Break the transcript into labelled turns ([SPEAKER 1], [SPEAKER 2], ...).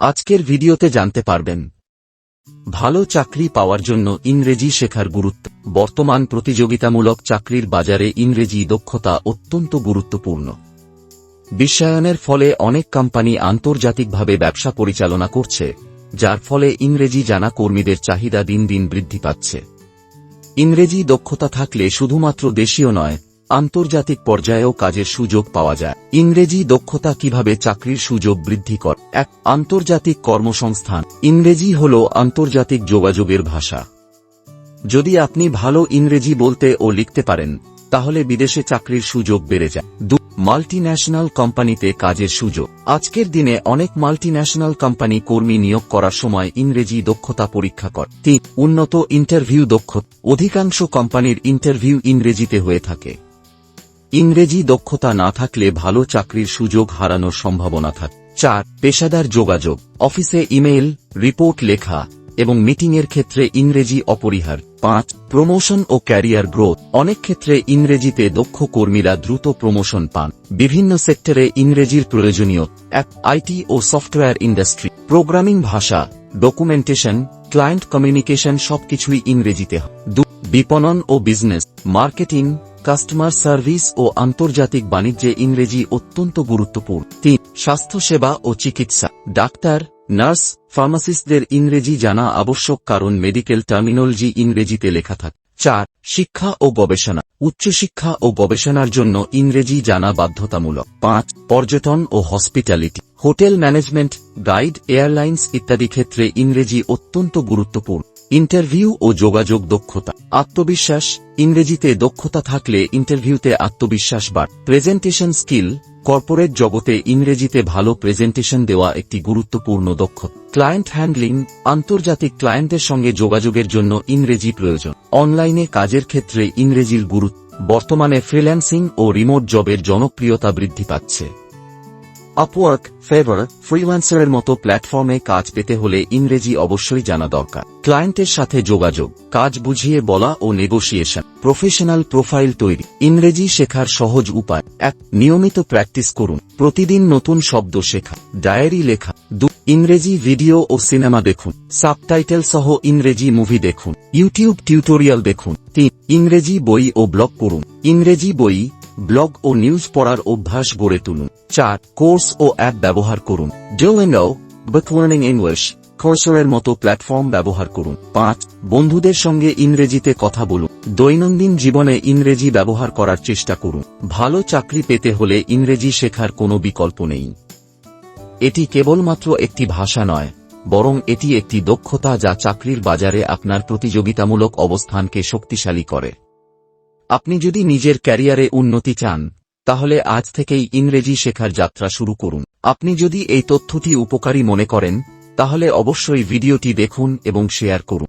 [SPEAKER 1] আজকের ভিডিওতে জানতে পারবেন। ভালো চাকরি পাওয়ার জন্য ইংরেজি শেখার গুরুত্ব। বর্তমান প্রতিযোগিতামূলক চাকরির বাজারে ইংরেজি দক্ষতা অত্যন্ত গুরুত্বপূর্ণ। বিশ্বায়নের ফলে অনেক কোম্পানি আন্তর্জাতিকভাবে ব্যবসা পরিচালনা করছে, যার ফলে ইংরেজি জানা কর্মীদের চাহিদা দিন দিন বৃদ্ধি পাচ্ছে। ইংরেজি দক্ষতা থাকলে শুধুমাত্র দেশীয় নয় আন্তর্জাতিক পর্যায়েও কাজের সুযোগ পাওয়া যায়। ইংরেজি দক্ষতা কীভাবে চাকরির সুযোগ বৃদ্ধি কর? এক, আন্তর্জাতিক কর্মসংস্থান। ইংরেজি হল আন্তর্জাতিক যোগাযোগের ভাষা। যদি আপনি ভালো ইংরেজি বলতে ও লিখতে পারেন, তাহলে বিদেশে চাকরির সুযোগ বেড়ে যায়। দু, মাল্টিন্যাশনাল কোম্পানিতে কাজের সুযোগ। আজকের দিনে অনেক মাল্টিন্যাশনাল কোম্পানি কর্মী নিয়োগ করার সময় ইংরেজি দক্ষতা পরীক্ষা কর। তিন, উন্নত ইন্টারভিউ দক্ষতা অধিকাংশ কোম্পানির ইন্টারভিউ ইংরেজিতে হয়ে থাকে। ইংরেজি দক্ষতা না থাকলে ভালো চাকরির সুযোগ হারানোর সম্ভাবনা থাকে। চার, পেশাদার যোগাযোগ। অফিসে ইমেইল, রিপোর্ট লেখা এবং মিটিংয়ের ক্ষেত্রে ইংরেজি অপরিহার পাঁচ, প্রমোশন ও ক্যারিয়ার গ্রোথ। অনেক ক্ষেত্রে ইংরেজিতে দক্ষ কর্মীরা দ্রুত প্রমোশন পান। বিভিন্ন সেক্টরে ইংরেজির প্রয়োজনীয় এক আইটি ও সফটওয়্যার ইন্ডাস্ট্রি। প্রোগ্রামিং ভাষা, ডকুমেন্টেশন, ক্লায়েন্ট কমিউনিকেশন সবকিছুই ইংরেজিতে হয়। বিপণন ও বিজনেস। মার্কেটিং কাস্টমার সার্ভিস ও আন্তর্জাতিক বাণিজ্যে ইংরেজি অত্যন্ত গুরুত্বপূর্ণ। তিন, স্বাস্থ্যসেবা ও চিকিৎসা। ডাক্তার, নার্স, ফার্মাসিস্টদের ইংরেজি জানা আবশ্যক কারণ মেডিকেল টার্মিনোলজি ইংরেজিতে লেখা থাকে। চার, শিক্ষা ও গবেষণা। উচ্চশিক্ষা ও গবেষণার জন্য ইংরেজি জানা বাধ্যতামূলক। পাঁচ, পর্যটন ও hospitality. Hotel management, guide, airlines ইত্যাদি ক্ষেত্রে ইংরেজি অত্যন্ত গুরুত্বপূর্ণ। ইন্টারভিউ ও যোগাযোগ দক্ষতা। আত্মবিশ্বাস, ইংরেজিতে দক্ষতা থাকলে ইন্টারভিউতে আত্মবিশ্বাস বাড়। প্রেজেন্টেশন স্কিল, কর্পোরেট জগতে ইংরেজিতে ভালো প্রেজেন্টেশন দেওয়া একটি গুরুত্বপূর্ণ দক্ষ ক্লায়েন্ট হ্যান্ডলিং, আন্তর্জাতিক ক্লায়েন্টের সঙ্গে যোগাযোগের জন্য ইংরেজি প্রয়োজন। অনলাইনে কাজের ক্ষেত্রে ইংরেজির গুরুত্ব। বর্তমানে ফ্রিল্যান্সিং ও রিমোট জবের জনপ্রিয়তা বৃদ্ধি পাচ্ছে। আপওয়ার্ক ফেভার ফ্রিল্যান্সারের মতো প্ল্যাটফর্মে কাজ পেতে হলে ইংরেজি অবশ্যই জানা দরকার। ক্লায়েন্টের সাথে যোগাযোগ, কাজ বুঝিয়ে বলা ও নেগোসিয়েশন প্রফেশনাল প্রোফাইল তৈরি, ইংরেজি শেখার সহজ উপায়। এক, নিয়মিত প্র্যাকটিস করুন, প্রতিদিন নতুন শব্দ শেখা, ডায়েরি লেখা। দু, ইংরেজি ভিডিও ও সিনেমা দেখুন সাবটাইটেল সহ ইংরেজি মুভি দেখুন ইউটিউব টিউটোরিয়াল দেখুন। তিন, ইংরেজি বই ও ব্লগ পড়ুন। ইংরেজি বই ব্লগ ও নিউজ পড়ার অভ্যাস গড়ে তুলুন। চার কোর্স ও অ্যাপ ব্যবহার করুন। ডোলেনো লার্নিং ইংলিশ কোর্সের মতো প্ল্যাটফর্ম ব্যবহার করুন। পাঁচ, বন্ধুদের সঙ্গে ইংরেজিতে কথা বলুন। দৈনন্দিন জীবনে ইংরেজি ব্যবহার করার চেষ্টা করুন। ভালো চাকরি পেতে হলে ইংরেজি শেখার কোনো বিকল্প নেই। এটি কেবলমাত্র একটি ভাষা নয়, বরং এটি একটি দক্ষতা যা চাকরির বাজারে আপনার প্রতিযোগিতামূলক অবস্থানকে শক্তিশালী করে। আপনি যদি নিজের ক্যারিয়ারে উন্নতি চান, তাহলে আজ থেকেই ইংরেজি শেখার যাত্রা শুরু করুন। আপনি যদি এই তথ্যটি উপকারী মনে করেন, তাহলে অবশ্যই ভিডিওটি দেখুন এবং শেয়ার করুন।